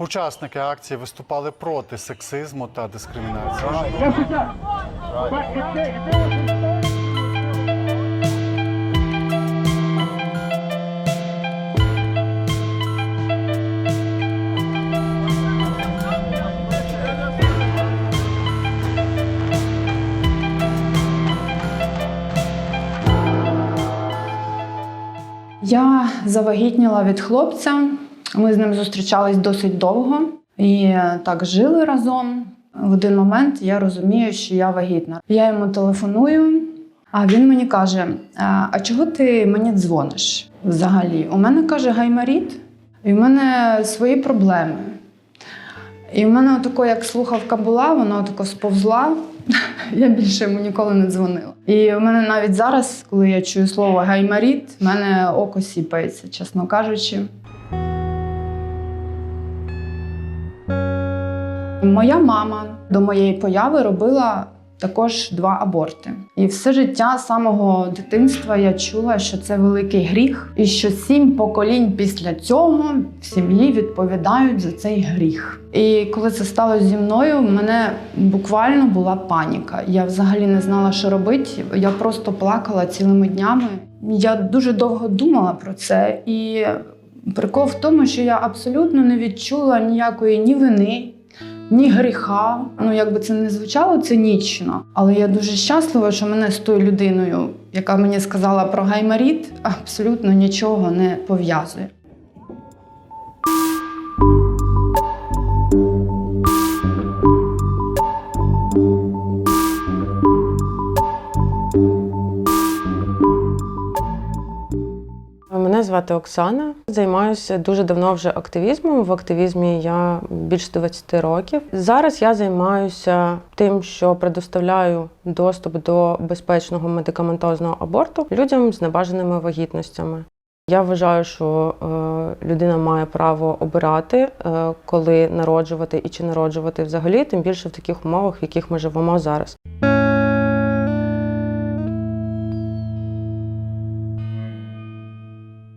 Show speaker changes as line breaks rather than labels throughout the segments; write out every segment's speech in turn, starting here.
Учасники акції виступали проти сексизму та дискримінації.
Я завагітніла від хлопця. Ми з ним зустрічались досить довго і е, так жили разом. В один момент я розумію, що я вагітна. Я йому телефоную, а він мені каже: «А чого ти мені дзвониш взагалі? У мене каже гаймаріт, і в мене свої проблеми. І в мене отако, як слухавка була, вона отако сповзла. Я більше йому ніколи не дзвонила. І в мене навіть зараз, коли я чую слово гаймаріт, в мене око сіпається, чесно кажучи. Моя мама до моєї появи робила також два аборти. І все життя з самого дитинства я чула, що це великий гріх, і що сім поколінь після цього в сім'ї відповідають за цей гріх. І коли це сталося зі мною, в мене буквально була паніка. Я взагалі не знала, що робити. Я просто плакала цілими днями. Я дуже довго думала про це, і прикол в тому, що я абсолютно не відчула ніякої ні вини, ні гріха. Ну, якби це не звучало цинічно, але я дуже щаслива, що мене з тою людиною, яка мені сказала про гаймаріт, абсолютно нічого не пов'язує.
Звати Оксана. Займаюся дуже давно вже активізмом. В активізмі я більше 20 років. Зараз я займаюся тим, що предоставляю доступ до безпечного медикаментозного аборту людям з небажаними вагітностями. Я вважаю, що е, людина має право обирати, е, коли народжувати і чи народжувати взагалі, тим більше в таких умовах, в яких ми живемо зараз.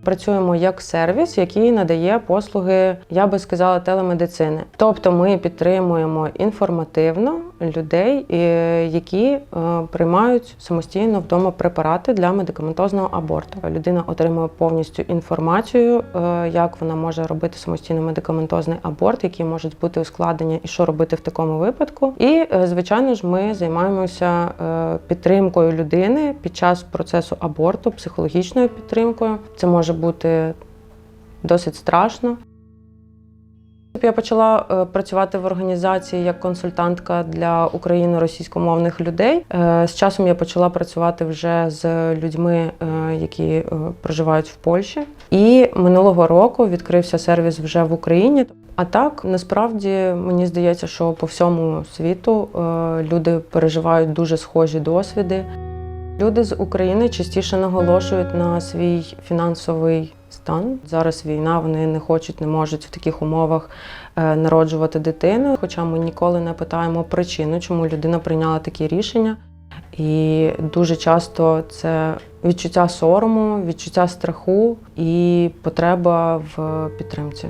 Працюємо як сервіс, який надає послуги, я би сказала, телемедицини. Тобто ми підтримуємо інформативно людей, е, які е, приймають самостійно вдома препарати для медикаментозного аборту. Людина отримує повністю інформацію, е, як вона може робити самостійно медикаментозний аборт, які можуть бути ускладнення і що робити в такому випадку. І звичайно ж, ми займаємося підтримкою людини під час процесу аборту, психологічною підтримкою. Це може бути досить страшно. Я почала е, працювати в організації як консультантка для україно-російськомовних людей. Е, З часом я почала працювати вже з людьми, е, які проживають в Польщі. І минулого року відкрився сервіс вже в Україні. А так насправді мені здається, що по всьому світу люди переживають дуже схожі досвіди. Люди з України частіше наголошують на свій фінансовий стан. Зараз війна, вони не хочуть, не можуть в таких умовах е, народжувати дитину. Хоча ми ніколи не питаємо причину, чому людина прийняла такі рішення. І дуже часто це відчуття сорому, відчуття страху і потреба в підтримці.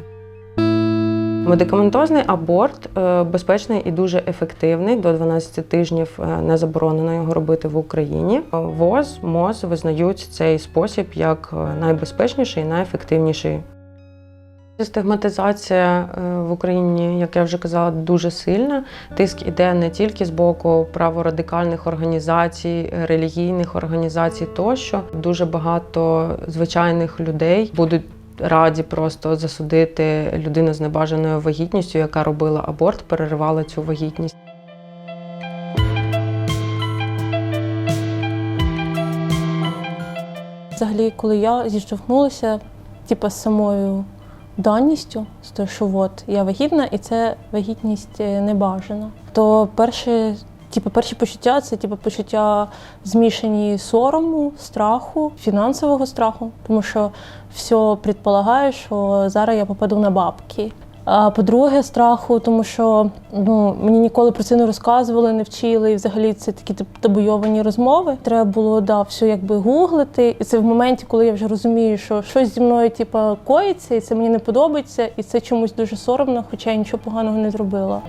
Медикаментозний аборт е, безпечний і дуже ефективний. До 12 тижнів е, не заборонено його робити в Україні. ВОЗ, МОЗ визнають цей спосіб як е, найбезпечніший і найефективніший. Стигматизація е, в Україні, як я вже казала, дуже сильна. Тиск іде не тільки з боку праворадикальних організацій, релігійних організацій, тощо дуже багато звичайних людей будуть раді просто засудити людину з небажаною вагітністю, яка робила аборт, переривала цю вагітність.
Взагалі, коли я зіштовхнулася типу, з самою даністю, з того, що от я вагітна, і це вагітність е, небажана, то перше, типу, перші почуття це типу, почуття змішані сорому, страху, фінансового страху, тому що все предполагає, що зараз я попаду на бабки. А по-друге, страху, тому що ну, мені ніколи про це не розказували, не вчили. І взагалі це такі табуйовані розмови. Треба було да, все якби гуглити. І це в моменті, коли я вже розумію, що щось зі мною типа, коїться, і це мені не подобається, і це чомусь дуже соромно, хоча я нічого поганого не зробила.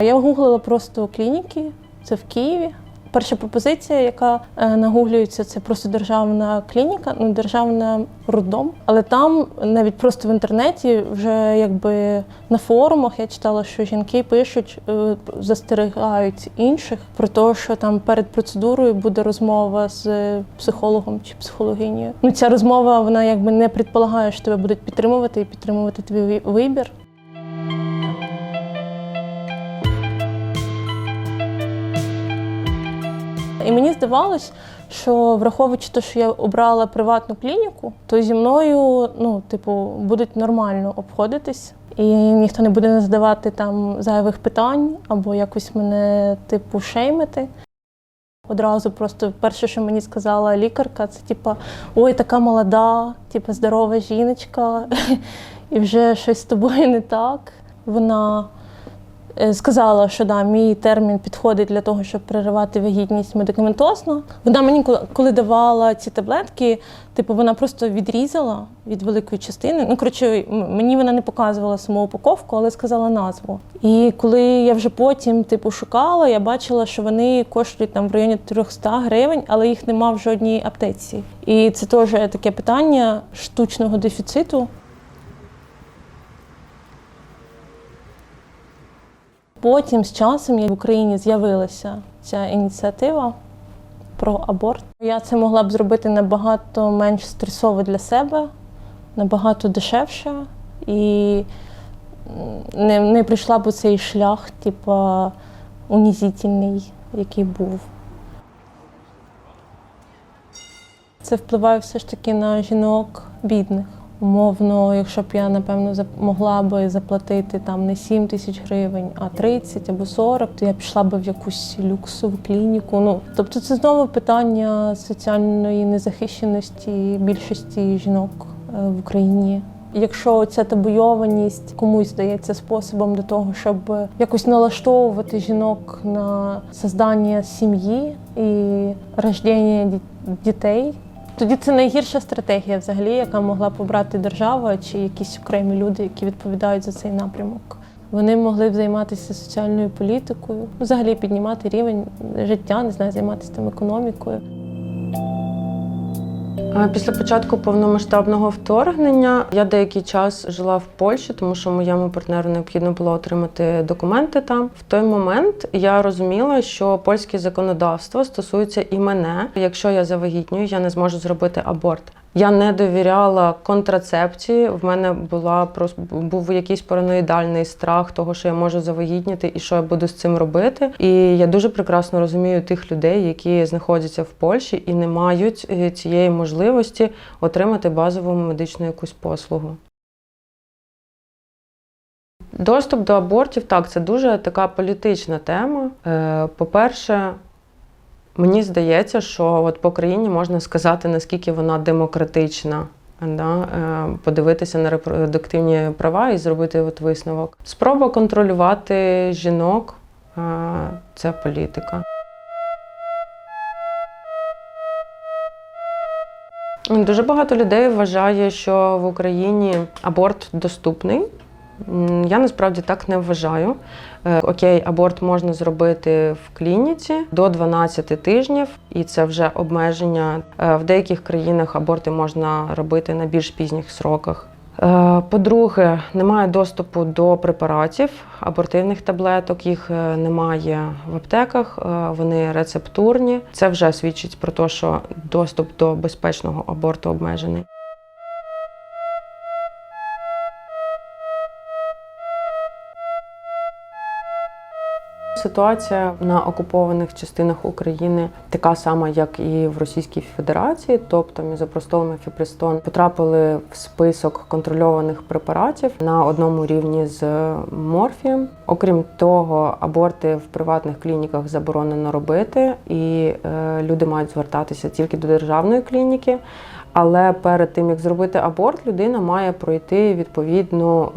Я гуглила просто клініки, це в Києві. Перша пропозиція, яка е, нагуглюється, це просто державна клініка, ну державна роддом. Але там навіть просто в інтернеті, вже якби на форумах я читала, що жінки пишуть, е, застерігають інших про те, що там перед процедурою буде розмова з психологом чи психологинею. Ну ця розмова вона якби не предполагає, що тебе будуть підтримувати і підтримувати твій вибір. Здавалось, що враховуючи те, що я обрала приватну клініку, то зі мною, ну, типу, будуть нормально обходитись, і ніхто не буде задавати там зайвих питань або якось мене, типу, шеймити. Одразу просто перше, що мені сказала лікарка, це типа ой, така молода, типу, здорова жіночка, і вже щось з тобою не так. Вона сказала, що да, мій термін підходить для того, щоб переривати вагітність медикаментосно. Вона мені коли давала ці таблетки, типу, вона просто відрізала від великої частини. Ну, коротше, мені вона не показувала саму упаковку, але сказала назву. І коли я вже потім типу шукала, я бачила, що вони коштують там в районі 300 гривень, але їх нема в жодній аптеці. І це теж таке питання штучного дефіциту. Потім з часом в Україні з'явилася ця ініціатива про аборт. Я це могла б зробити набагато менш стресово для себе, набагато дешевше і не, не прийшла б у цей шлях, типа унізительний, який був. Це впливає все ж таки на жінок бідних. Умовно, якщо б я, напевно, могла би заплатити там не 7 тисяч гривень, а 30 або 40, то я пішла би в якусь люксову клініку. Ну, тобто це знову питання соціальної незахищеності більшості жінок е, в Україні. Якщо ця табуйованість комусь здається способом до того, щоб якось налаштовувати жінок на создання сім'ї і рождення ді- дітей, тоді це найгірша стратегія, взагалі, яка могла б обрати держава чи якісь окремі люди, які відповідають за цей напрямок. Вони могли б займатися соціальною політикою, взагалі піднімати рівень життя, не знаю, займатися там економікою.
А Після початку повномасштабного вторгнення я деякий час жила в Польщі, тому що моєму партнеру необхідно було отримати документи там. В той момент я розуміла, що польське законодавство стосується і мене. Якщо я завагітнюю, я не зможу зробити аборт. Я не довіряла контрацепції. В мене була був якийсь параноїдальний страх того, що я можу завагітніти і що я буду з цим робити. І я дуже прекрасно розумію тих людей, які знаходяться в Польщі і не мають е, цієї можливості отримати базову медичну якусь послугу. Доступ до абортів так, це дуже така політична тема. Е, По-перше, Мені здається, що от по країні можна сказати, наскільки вона демократична. Да, е, подивитися на репродуктивні права і зробити от висновок. Спроба контролювати жінок е, це політика. Дуже багато людей вважає, що в Україні аборт доступний. Я насправді так не вважаю. Е, Окей, аборт можна зробити в клініці до 12 тижнів, і це вже обмеження. Е, В деяких країнах аборти можна робити на більш пізніх сроках. Е, По-друге, немає доступу до препаратів, абортивних таблеток, їх немає в аптеках, вони рецептурні. Це вже свідчить про те, що доступ до безпечного аборту обмежений. Ситуація на окупованих частинах України така сама, як і в Російській Федерації, тобто мізопростол, мефіпристон потрапили в список контрольованих препаратів на одному рівні з морфієм. Окрім того, аборти в приватних клініках заборонено робити, і е, люди мають звертатися тільки до державної клініки. Але перед тим як зробити аборт, людина має пройти відповідну е,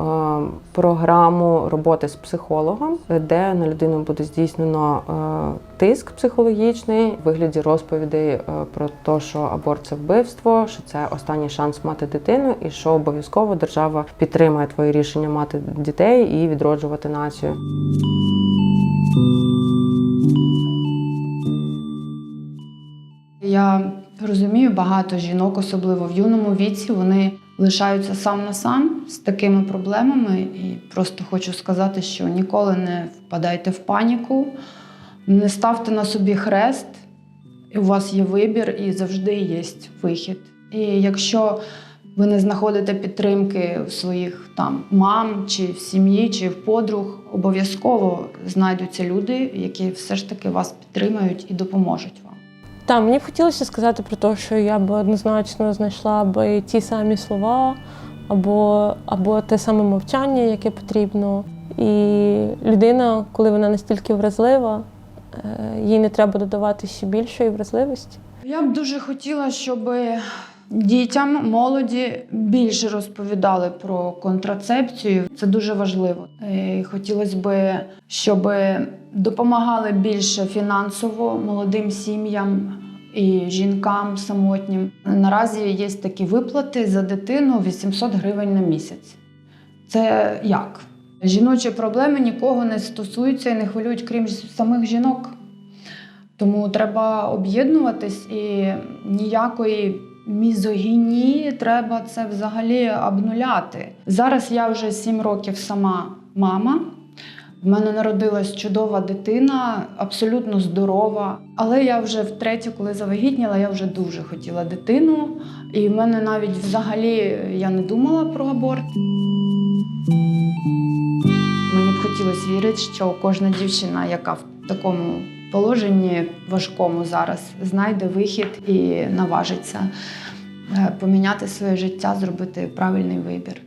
програму роботи з психологом, де на людину буде здійснено е, тиск психологічний в вигляді розповідей е, про те, що аборт це вбивство, що це останній шанс мати дитину, і що обов'язково держава підтримує твоє рішення мати дітей і відроджувати націю.
Я розумію, багато жінок, особливо в юному віці, вони лишаються сам на сам з такими проблемами. І просто хочу сказати, що ніколи не впадайте в паніку, не ставте на собі хрест. У вас є вибір і завжди є вихід. І якщо ви не знаходите підтримки в своїх там мам, чи в сім'ї, чи в подруг, обов'язково знайдуться люди, які все ж таки вас підтримають і допоможуть вам.
Так, мені б хотілося сказати про те, що я б однозначно знайшла б ті самі слова, або, або те саме мовчання, яке потрібно. І людина, коли вона настільки вразлива, е, їй не треба додавати ще більшої вразливості.
Я б дуже хотіла, щоб дітям, молоді більше розповідали про контрацепцію. Це дуже важливо. Е, Хотілося б, щоб допомагали більше фінансово молодим сім'ям. І жінкам самотнім наразі є такі виплати за дитину 800 гривень на місяць. Це як? Жіночі проблеми нікого не стосуються і не хвилюють, крім самих жінок. Тому треба об'єднуватись і ніякої мізогінії треба це взагалі обнуляти. Зараз я вже сім років сама мама. В мене народилась чудова дитина, абсолютно здорова. Але я вже втретє, коли завагітніла, я вже дуже хотіла дитину. І в мене навіть взагалі я не думала про аборт. Мені б хотілося вірити, що кожна дівчина, яка в такому положенні важкому зараз, знайде вихід і наважиться е, поміняти своє життя, зробити правильний вибір.